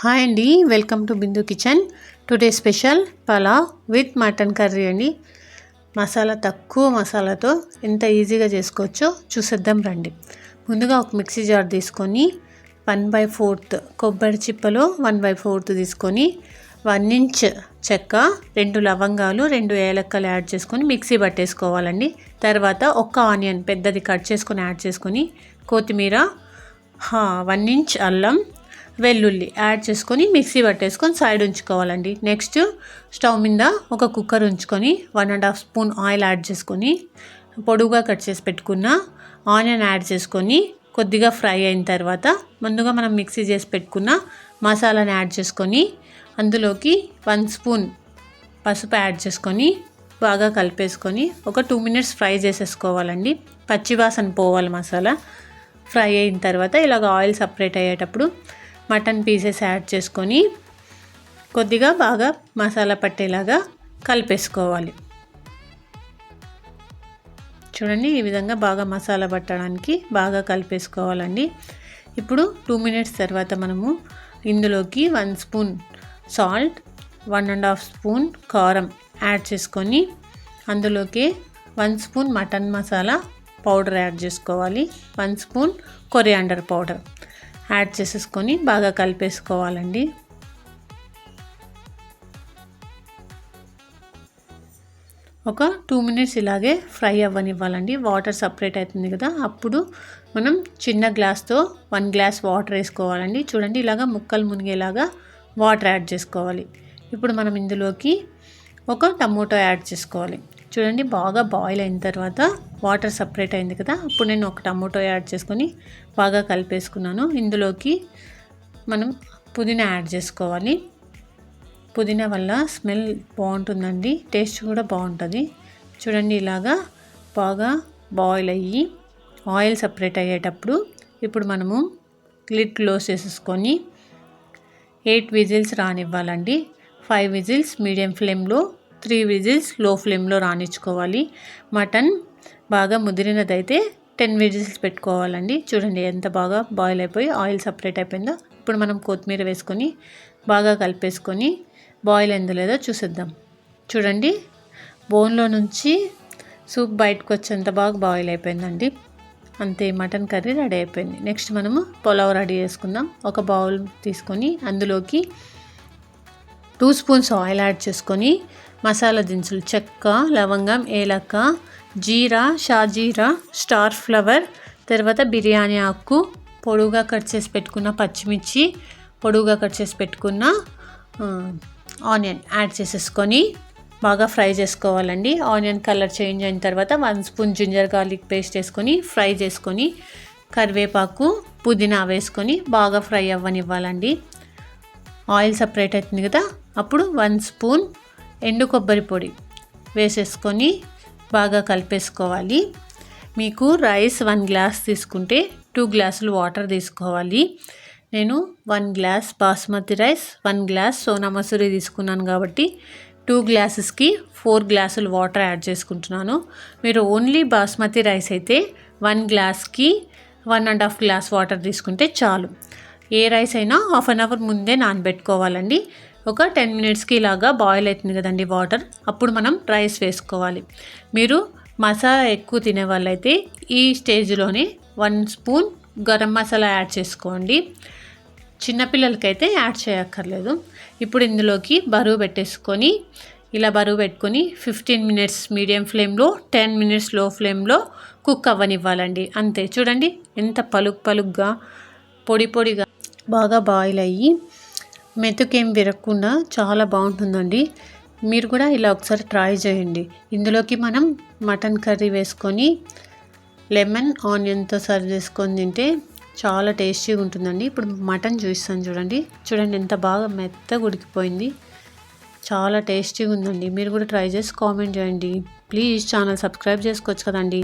Hi అండి welcome to Bindu kitchen today special pulao with mutton curry అండి. మసాలా తక్కువ మసాలాతో ఎంత ఈజీగా చేసుకోవచ్చో చూసేద్దాం రండి. ముందుగా ఒక మిక్సీ జార్ తీసుకొని వన్ బై ఫోర్త్ కొబ్బరి చిప్పలో వన్ బై ఫోర్త్ తీసుకొని వన్ ఇంచ్ చెక్క రెండు లవంగాలు రెండు ఏలక్కలు యాడ్ చేసుకొని మిక్సీ పట్టేసుకోవాలండి. తర్వాత ఒక్క ఆనియన్ పెద్దది కట్ చేసుకొని యాడ్ చేసుకొని కొత్తిమీర వన్ ఇంచ్ అల్లం వెల్లుల్లి యాడ్ చేసుకొని మిక్సీ పట్టేసుకొని సైడ్ ఉంచుకోవాలండి. నెక్స్ట్ స్టవ్ మీద ఒక కుక్కర్ ఉంచుకొని one and half spoon oil add చేసుకొని పొడుగుగా కట్ చేసి పెట్టుకున్న ఆనియన్ యాడ్ చేసుకొని కొద్దిగా ఫ్రై అయిన తర్వాత ముందుగా మనం మిక్సీ చేసి పెట్టుకున్న మసాలాని యాడ్ చేసుకొని అందులోకి వన్ స్పూన్ పసుపు యాడ్ చేసుకొని బాగా కలిపేసుకొని ఒక టూ మినిట్స్ ఫ్రై చేసేసుకోవాలండి. పచ్చివాసన పోవాలి మసాలా. ఫ్రై అయిన తర్వాత ఇలాగ ఆయిల్ సపరేట్ అయ్యేటప్పుడు మటన్ పీసెస్ యాడ్ చేసుకొని కొద్దిగా బాగా మసాలా పట్టేలాగా కలిపేసుకోవాలి. చూడండి ఈ విధంగా బాగా మసాలా పట్టడానికి బాగా కలిపేసుకోవాలండి. ఇప్పుడు టూ మినిట్స్ తర్వాత మనము ఇందులోకి one spoon salt one and half spoon కారం యాడ్ చేసుకొని అందులోకి one spoon mutton masala powder add చేసుకోవాలి. One spoon coriander powder. Add చేసేసుకొని బాగా కలిపేసుకోవాలండి. ఒక టూ మినిట్స్ ఇలాగే ఫ్రై అవ్వనివ్వాలండి. వాటర్ సపరేట్ అవుతుంది కదా అప్పుడు మనం చిన్న గ్లాస్తో వన్ గ్లాస్ వాటర్ వేసుకోవాలండి. చూడండి ఇలాగా ముక్కలు మునిగేలాగా వాటర్ యాడ్ చేసుకోవాలి. ఇప్పుడు మనం ఇందులోకి ఒక టమోటో యాడ్ చేసుకోవాలి. చూడండి బాగా బాయిల్ అయిన తర్వాత వాటర్ సపరేట్ అయింది కదా అప్పుడు నేను ఒక టమోటో యాడ్ చేసుకొని బాగా కలిపేసుకున్నాను. ఇందులోకి మనం పుదీనా యాడ్ చేసుకోవాలి. పుదీనా వల్ల స్మెల్ బాగుంటుందండి టేస్ట్ కూడా బాగుంటుంది. చూడండి ఇలాగా బాగా బాయిల్ అయ్యి ఆయిల్ సపరేట్ అయ్యేటప్పుడు ఇప్పుడు మనము లిడ్ క్లోజ్ చేసేసుకొని ఎయిట్ విజిల్స్ రానివ్వాలండి. ఫైవ్ విజిల్స్ మీడియం ఫ్లేమ్లో త్రీ విజిల్స్లో ఫ్లేమ్లో రానిచ్చుకోవాలి. మటన్ బాగా ముదిరినదైతే టెన్ విజిల్స్ పెట్టుకోవాలండి. చూడండి ఎంత బాగా బాయిల్ అయిపోయి ఆయిల్ సపరేట్ అయిపోయిందో. ఇప్పుడు మనం కొత్తిమీర వేసుకొని బాగా కలిపేసుకొని బాయిల్ అయిందో లేదో చూసేద్దాం. చూడండి బోన్లో నుంచి సూప్ బయటకు వచ్చేంత బాగా బాయిల్ అయిపోయిందండి. అంతే మటన్ కర్రీ రెడీ అయిపోయింది. నెక్స్ట్ మనము పులావ్ రెడీ చేసుకుందాం. ఒక బౌల్ తీసుకొని అందులోకి టూ స్పూన్స్ ఆయిల్ యాడ్ చేసుకొని మసాలా దినుసులు చెక్క లవంగం ఏలక్క జీరా షాజీరా స్టార్ ఫ్లవర్ తర్వాత బిర్యానీ ఆకు పొడుగా కట్ చేసి పెట్టుకున్న పచ్చిమిర్చి పొడుగా కట్ చేసి పెట్టుకున్న ఆనియన్ యాడ్ చేసేసుకొని బాగా ఫ్రై చేసుకోవాలండి. ఆనియన్ కలర్ చేంజ్ అయిన తర్వాత one spoon ginger garlic paste వేసుకొని ఫ్రై చేసుకొని కరివేపాకు పుదీనా వేసుకొని బాగా ఫ్రై అవ్వనివ్వాలండి. ఆయిల్ సపరేట్ అవుతుంది కదా అప్పుడు వన్ స్పూన్ ఎండు కొబ్బరి పొడి వేసేసుకొని బాగా కలిపేసుకోవాలి. మీకు రైస్ వన్ గ్లాస్ తీసుకుంటే టూ గ్లాసులు వాటర్ తీసుకోవాలి. నేను one glass basmati rice one glass Sona Masoori తీసుకున్నాను కాబట్టి టూ గ్లాసెస్కి ఫోర్ గ్లాసులు వాటర్ యాడ్ చేసుకుంటున్నాను. మీరు ఓన్లీ బాస్మతి రైస్ అయితే వన్ గ్లాస్కి one and half glass water తీసుకుంటే చాలు. ఏ రైస్ అయినా హాఫ్ అన్ అవర్ ముందే నానబెట్టుకోవాలండి. ఒక టెన్ మినిట్స్కి ఇలాగా బాయిల్ అవుతుంది కదండి వాటర్. అప్పుడు మనం రైస్ వేసుకోవాలి. మీరు మసాలా ఎక్కువ తినే వాళ్ళైతే ఈ స్టేజ్లోనే one spoon garam masala add చేసుకోండి. చిన్నపిల్లలకైతే యాడ్ చేయక్కర్లేదు. ఇప్పుడు ఇందులోకి బరువు పెట్టేసుకొని ఇలా బరువు పెట్టుకొని ఫిఫ్టీన్ మినిట్స్ మీడియం ఫ్లేమ్లో టెన్ మినిట్స్లో ఫ్లేమ్లో కుక్ అవ్వనివ్వాలండి. అంతే చూడండి ఎంత పలుకు పలుగ్గా పొడి పొడిగా. బాగా బాయిల్ అయ్యి మెతుకేం విరగకుండా చాలా బాగుంటుందండి. మీరు కూడా ఇలా ఒకసారి ట్రై చేయండి. ఇందులోకి మనం మటన్ కర్రీ వేసుకొని లెమన్ ఆనియన్తో సర్వ్ చేసుకొని తింటే చాలా టేస్టీగా ఉంటుందండి. ఇప్పుడు మటన్ చూస్తాను చూడండి. చూడండి ఎంత బాగా మెత్తగా ఉడికిపోయింది. చాలా టేస్టీగా ఉందండి. మీరు కూడా ట్రై చేసి కామెంట్ చేయండి. ప్లీజ్ ఛానల్ సబ్స్క్రైబ్ చేసుకోవచ్చు కదండి.